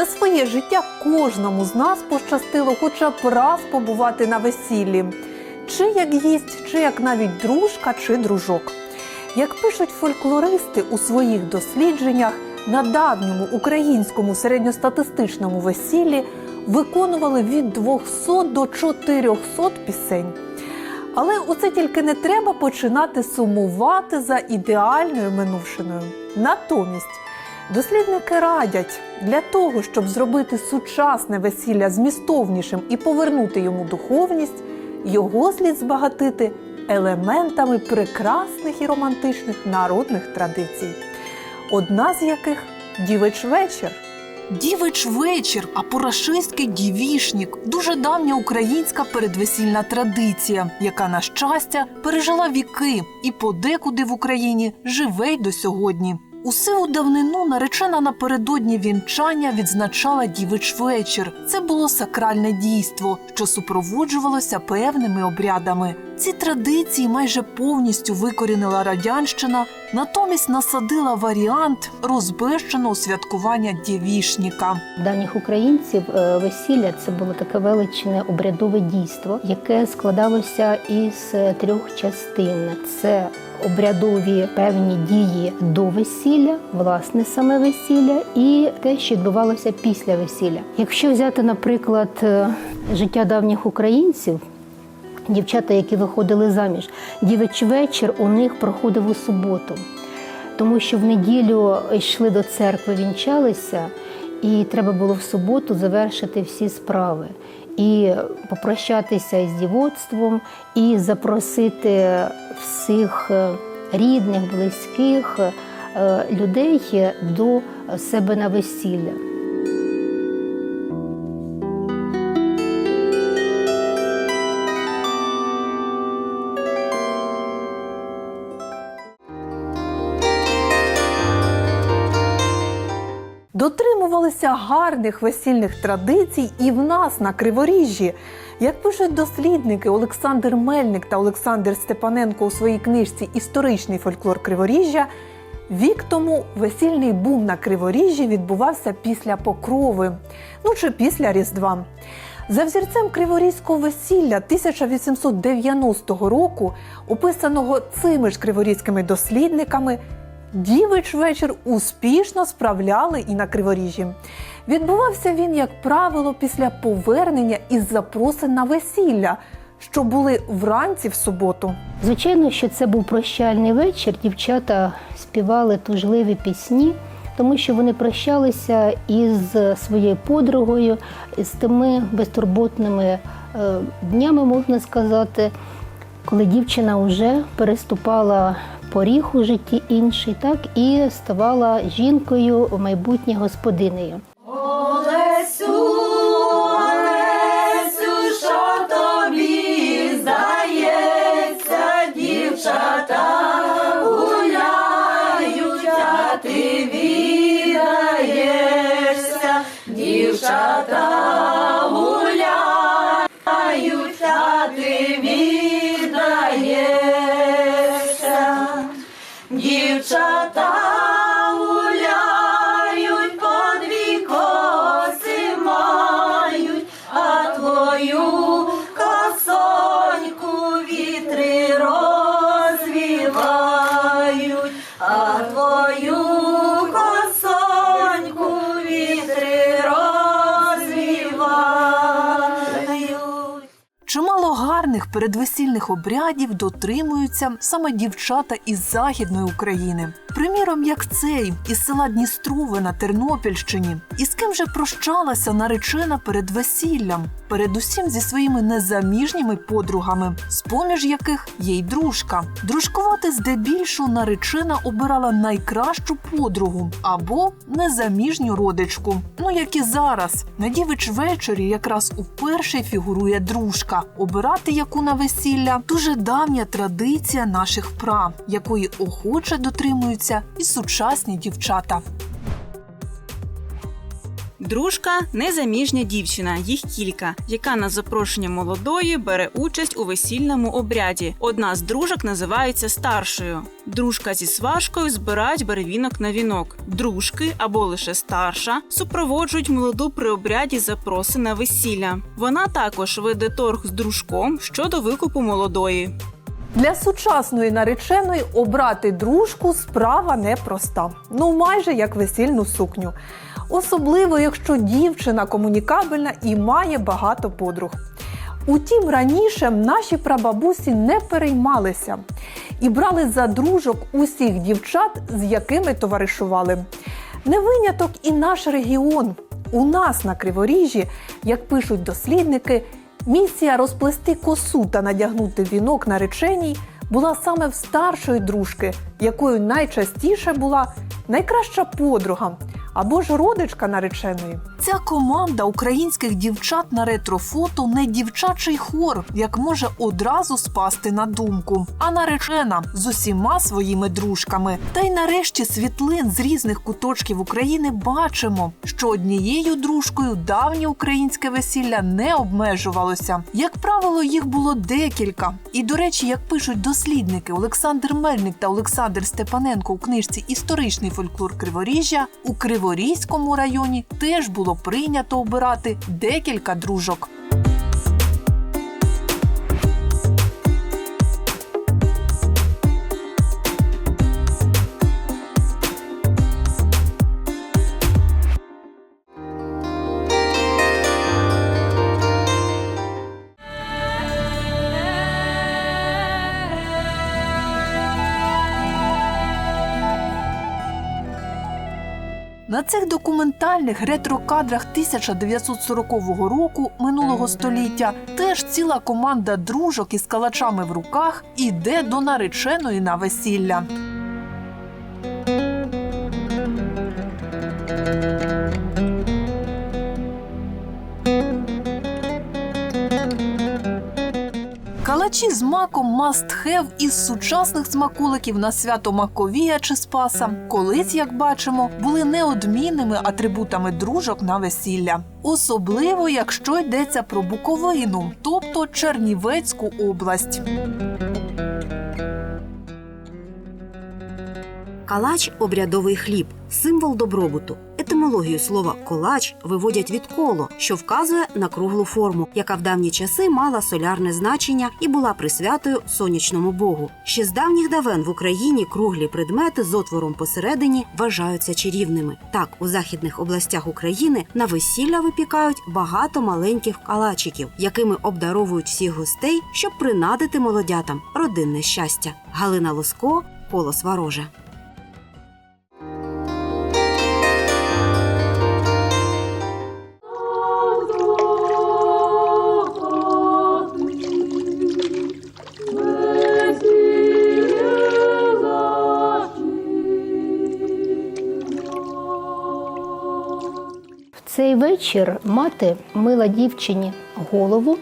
За своє життя кожному з нас пощастило хоча б раз побувати на весіллі, чи як гість, чи як навіть дружка чи дружок. Як пишуть фольклористи у своїх дослідженнях, на давньому українському середньостатистичному весіллі виконували від 200 до 400 пісень. Але оце тільки не треба починати сумувати за ідеальною минувшиною. Натомість дослідники радять для того, щоб зробити сучасне весілля змістовнішим і повернути йому духовність, його слід збагатити елементами прекрасних і романтичних народних традицій, одна з яких дівич вечір. Дівич вечір, а по-рашистськи дівішнік дуже давня українська передвесільна традиція, яка, на щастя, пережила віки і подекуди в Україні живе й до сьогодні. У сиву давнину наречена напередодні вінчання відзначала дівич вечір. Це було сакральне дійство, що супроводжувалося певними обрядами. Ці традиції майже повністю викорінила радянщина, натомість насадила варіант розбещеного святкування дівішніка. Давніх українців е, весілля це було таке величне обрядове дійство, яке складалося із е, трьох частин: це обрядові певні дії до весілля, власне саме весілля, і те, що відбувалося після весілля. Якщо взяти, наприклад, е, життя давніх українців. Дівчата, які виходили заміж, дівич вечір у них проходив у суботу, тому що в неділю йшли до церкви, вінчалися, і треба було в суботу завершити всі справи. І попрощатися із дівоцтвом, і запросити всіх е, рідних, близьких е, людей до себе на весілля. Дотримувалися гарних весільних традицій і в нас на Криворіжжі. Як пишуть дослідники Олександр Мельник та Олександр Степаненко у своїй книжці Історичний фольклор Криворіжжя, вік тому весільний бум на Криворіжжі відбувався після покрови, ну чи після Різдва. За взірцем криворізького весілля 1890 року, описаного цими ж криворізькими дослідниками, Дівич вечір успішно справляли і на Криворіжжі. Відбувався він, як правило, після повернення із запросин на весілля, що були вранці в суботу. Звичайно, що це був прощальний вечір. Дівчата співали тужливі пісні, тому що вони прощалися із своєю подругою, з тими безтурботними е, днями, можна сказати, коли дівчина вже переступала поріг у житті інший, так і ставала жінкою майбутнє господинею. Олесю, Олесю, що передвесільних обрядів дотримуються саме дівчата із західної України. Приміром, як цей із села Дністрове на Тернопільщині. І з ким же прощалася наречена перед весіллям, передусім зі своїми незаміжніми подругами, з поміж яких є й дружка. Дружкувати здебільшого наречена обирала найкращу подругу або незаміжню родичку. Ну як і зараз, на дівич вечорі якраз уперше фігурує дружка. Обирати яку на весілля дуже давня традиція наших прав, якої охоче дотримуються і сучасні дівчата. Дружка незаміжня дівчина, їх кілька, яка на запрошення молодої бере участь у весільному обряді. Одна з дружок називається старшою. Дружка зі сважкою збирають беревінок на вінок. Дружки або лише старша супроводжують молоду при обряді запроси на весілля. Вона також веде торг з дружком щодо викупу молодої. Для сучасної нареченої обрати дружку справа непроста. Ну майже як весільну сукню. Особливо, якщо дівчина комунікабельна і має багато подруг. Утім, раніше наші прабабусі не переймалися і брали за дружок усіх дівчат, з якими товаришували. Не виняток і наш регіон. У нас на Криворіжжі, як пишуть дослідники, місія розплести косу та надягнути вінок нареченій була саме в старшої дружки, якою найчастіше була найкраща подруга або ж родичка нареченої. Ця команда українських дівчат на ретрофото не дівчачий хор, як може одразу спасти на думку, а наречена з усіма своїми дружками. Та й нарешті світлин з різних куточків України бачимо, що однією дружкою давнє українське весілля не обмежувалося. Як правило, їх було декілька. І до речі, як пишуть дослідники Олександр Мельник та Олександр Степаненко у книжці Історичний фольклор Криворіжжя у Криворізькому районі теж було прийнято обирати декілька дружок. На цих документальних ретро-кадрах 1940 року минулого століття теж ціла команда дружок із калачами в руках іде до нареченої на весілля. Калачі з маком must have із сучасних смаколиків на свято Маковія чи Спаса. Колись, як бачимо, були неодмінними атрибутами дружок на весілля. Особливо, якщо йдеться про Буковину, тобто Чернівецьку область. Калач обрядовий хліб, символ добробуту. Етимологію слова колач виводять від коло, що вказує на круглу форму, яка в давні часи мала солярне значення і була присвятою сонячному богу. Ще з давніх давен в Україні круглі предмети з отвором посередині вважаються чарівними. Так, у західних областях України на весілля випікають багато маленьких калачиків, якими обдаровують всіх гостей, щоб принадити молодятам родинне щастя. Галина Лоско, Колос Вороже. Цей вечір мати мила дівчині голову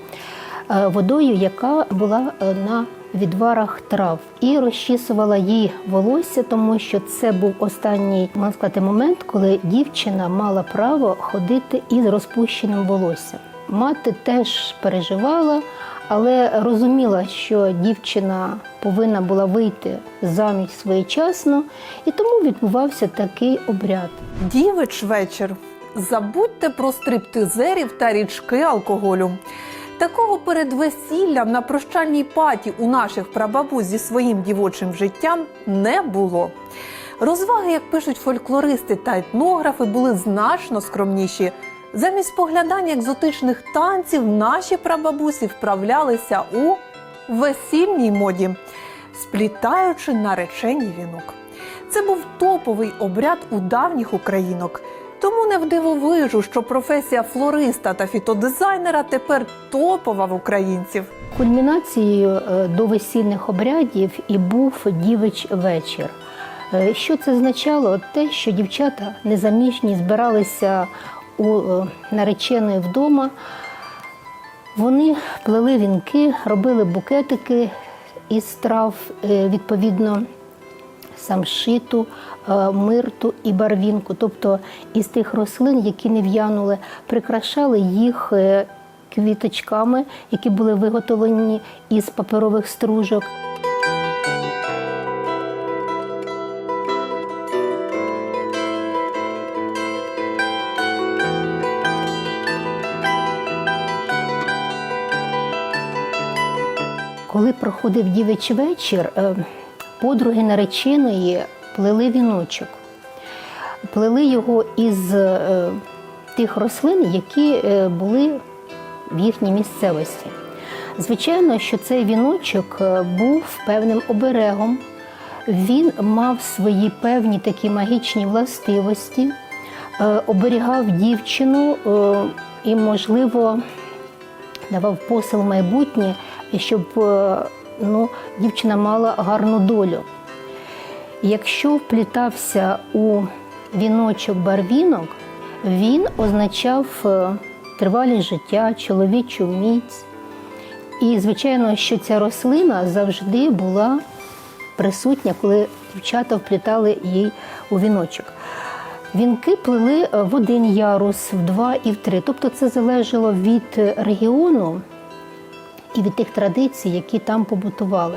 е, водою, яка була е, на відварах трав, і розчісувала їй волосся, тому що це був останній можна сказати, момент, коли дівчина мала право ходити із розпущеним волоссям. Мати теж переживала, але розуміла, що дівчина повинна була вийти заміж своєчасно, і тому відбувався такий обряд. Дівич вечір. Забудьте про стриптизерів та річки алкоголю. Такого перед весіллям на прощальній паті у наших прабабусь зі своїм дівочим життям не було. Розваги, як пишуть фольклористи та етнографи, були значно скромніші. Замість поглядання екзотичних танців наші прабабусі вправлялися у весільній моді, сплітаючи наречені вінок. Це був топовий обряд у давніх українок. Тому не вдивовижу, що професія флориста та фітодизайнера тепер топова в українців. Кульмінацією е, до весільних обрядів і був дівич вечір. Е, Що це означало? Те, що дівчата незаміжні збиралися у е, нареченої вдома, вони плели вінки, робили букетики із трав, відповідно, самшиту, е, мирту і барвінку, тобто із тих рослин, які не в'янули, прикрашали їх е, квіточками, які були виготовлені із паперових стружок. Коли проходив дівичий вечір, е, подруги нареченої плели віночок. Плели його із е, тих рослин, які е, були в їхній місцевості. Звичайно, що цей віночок е, був певним оберегом. Він мав свої певні такі магічні властивості, оберігав дівчину і, можливо, давав посил майбутнє, щоб ну, дівчина мала гарну долю. Якщо вплітався у віночок барвінок, він означав е, тривалість життя, чоловічу міць. І, звичайно, що ця рослина завжди була присутня, коли дівчата вплітали їй у віночок. Вінки плели в один ярус, в два і в три. Тобто це залежало від регіону і від тих традицій, які там побутували.